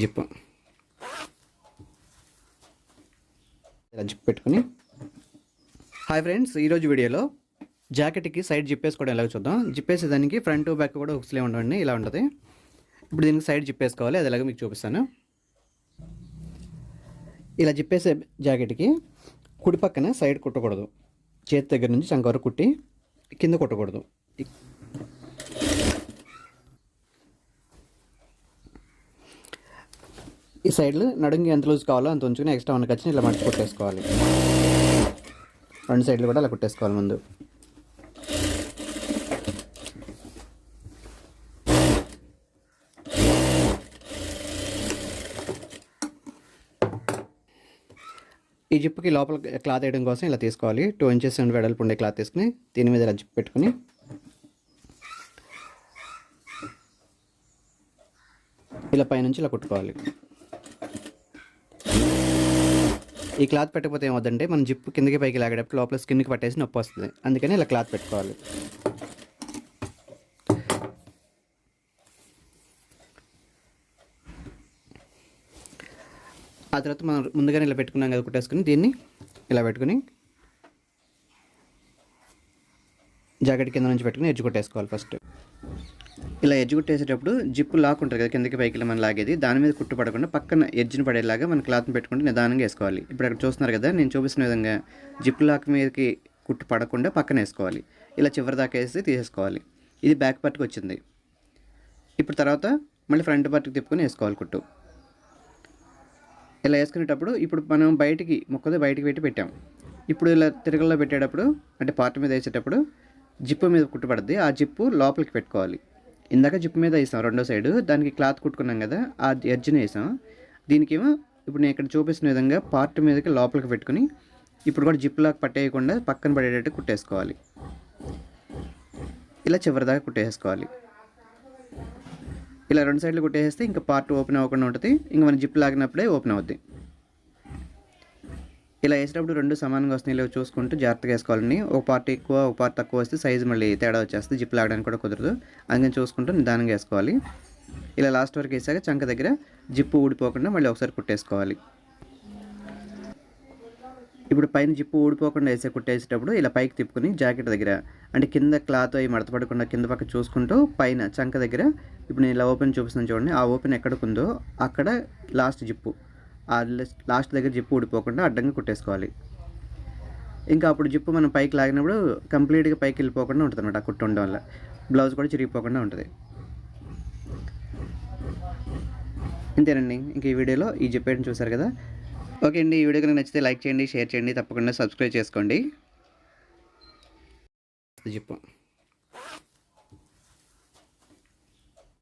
Zip. ఇలా zip పెట్టుకుని. Hi friends ఈరోజు వీడియోలో జాకెట్కి సైడ్ జిప్ వేసుకోవడం ఎలా చూద్దాం. జిప్ వేసేదానికి ఫ్రంట్ బ్యాక్ కూడా హుక్స్లే ఉండండి ఇలా ఉంటుంది. ఇప్పుడు దీనికి సైడ్ జిప్ వేసుకోవాలి అది ఎలాగో మీకు చూపిస్తాను. ఇలా జిప్ వేసే జాకెట్కి కుడి పక్కన సైడ్ కుట్టకూడదు. చేతి దగ్గర నుంచి చంక వరకు కుట్టి కింద కుట్టకూడదు. ఈ సైడ్లు నడుంగి ఎంత లూజ్ కావాలో అంత ఉంచుకుని ఎక్స్ట్రా ఉన్న ఖర్చుని ఇలా మట్టి కుట్టేసుకోవాలి. రెండు సైడ్లు కూడా అలా కుట్టేసుకోవాలి ముందు. ఈ జిప్పుకి లోపల క్లాత్ వేయడం కోసం ఇలా తీసుకోవాలి. టూ ఇంచెస్ అండ్ వెడల్పు ఉండే క్లాత్ తీసుకుని దీని మీద ఇలా జిప్ పెట్టుకుని ఇలా పైనుంచి ఇలా కుట్టుకోవాలి. ఈ క్లాత్ పెట్టకపోతే ఏమవుతుందంటే మనం జిప్పు కిందకి పైకి లాగేటప్పుడు లోపల స్కిన్కి పట్టేసి నొప్పి వస్తుంది. అందుకని ఇలా క్లాత్ పెట్టుకోవాలి. ఆ తర్వాత మనం ముందుగానే ఇలా పెట్టుకున్నాం కదా కుట్టేసుకుని దీన్ని ఇలా పెట్టుకుని జాకెట్ కింద నుంచి పెట్టుకుని ఎడ్జ్ కొట్టేసుకోవాలి ఫస్ట్ ఇలా ఎడ్జ్ కుట్టేసేటప్పుడు జిప్పు లాక్ ఉంటుంది కదా కిందకి పైకి మనం లాగేది దాని మీద కుట్టు పడకుండా పక్కన ఎడ్జ్ని పడేలాగా మన క్లాత్ని పెట్టుకుంటే నిదానంగా వేసుకోవాలి. ఇప్పుడు అక్కడ చూస్తున్నారు కదా నేను చూపిస్తున్న విధంగా జిప్పు లాక్ మీదకి కుట్టు పడకుండా పక్కన వేసుకోవాలి. ఇలా చివరి దాకా వేసి తీసేసుకోవాలి. ఇది బ్యాక్ పార్ట్కి వచ్చింది. ఇప్పుడు తర్వాత మళ్ళీ ఫ్రంట్ పార్ట్కి తిప్పుకొని వేసుకోవాలి కుట్టు. ఇలా వేసుకునేటప్పుడు ఇప్పుడు మనం బయటికి మొక్కతో బయటికి పెట్టి పెట్టాం. ఇప్పుడు ఇలా తిరగల్లో పెట్టేటప్పుడు అంటే పార్ట్ మీద వేసేటప్పుడు జిప్పు మీద కుట్టుపడుద్ది ఆ జిప్పు లోపలికి పెట్టుకోవాలి. ఇందాక జిప్పు మీద వేసాం రెండో సైడు. దానికి క్లాత్ కుట్టుకున్నాం కదా ఆ ఎడ్జ్ని వేసాం. దీనికేమో ఇప్పుడు నేను ఇక్కడ చూపిస్తున్న విధంగా పార్ట్ మీదకి లోపలికి పెట్టుకుని ఇప్పుడు కూడా జిప్ లాక్ పట్టేయకుండా పక్కన పడేటట్టు కుట్టేసుకోవాలి. ఇలా చివరిదాకా కుట్టేసుకోవాలి. ఇలా రెండు సైడ్లు కుట్టేస్తే ఇంకా పార్ట్ ఓపెన్ అవ్వకుండా ఉంటుంది. ఇంకా మనం జిప్ లాగినప్పుడే ఓపెన్ అవుద్ది. ఇలా వేసేటప్పుడు రెండు సమానంగా వస్తున్నాయి. లేవో చూసుకుంటూ జాగ్రత్తగా వేసుకోవాలని ఒక పార్ట్ ఎక్కువ ఒక పార్ట్ తక్కువ వస్తే సైజు మళ్ళీ తేడా వచ్చేస్తుంది. జిప్ లాగడానికి కూడా కుదరదు. అందుకని చూసుకుంటూ నిదానంగా వేసుకోవాలి. ఇలా లాస్ట్ వరకు వేసాక చంక దగ్గర జిప్పు ఊడిపోకుండా మళ్ళీ ఒకసారి కుట్టేసుకోవాలి. ఇప్పుడు పైన జిప్పు ఊడిపోకుండా వేసే కుట్టేసేటప్పుడు ఇలా పైకి తిప్పుకొని జాకెట్ దగ్గర అంటే కింద క్లాత్ అవి మడతపడకుండా కింద పక్క చూసుకుంటూ పైన చంక దగ్గర ఇప్పుడు నేను ఇలా ఓపెన్ చూపిస్తున్నాను చూడండి. ఆ ఓపెన్ ఎక్కడికి ఉందో అక్కడ లాస్ట్ జిప్పు. లాస్ట్ దగ్గర జిప్పు ఊడిపోకుండా అడ్డంగా కుట్టేసుకోవాలి. ఇంకా అప్పుడు జిప్పు మనం పైకి లాగినప్పుడు కంప్లీట్గా పైకి వెళ్ళిపోకుండా ఉంటుంది అనమాట ఆ కుట్టు ఉండడం వల్ల. బ్లౌజ్ కూడా చిరిగిపోకుండా ఉంటుంది. ఇంతేనండి. ఇంక ఈ వీడియోలో ఈ జిప్ చూసారు కదా? ఓకే అండి. ఈ వీడియో కనుక నచ్చితే లైక్ చేయండి షేర్ చేయండి తప్పకుండా సబ్స్క్రైబ్ చేసుకోండి. జిప్పు.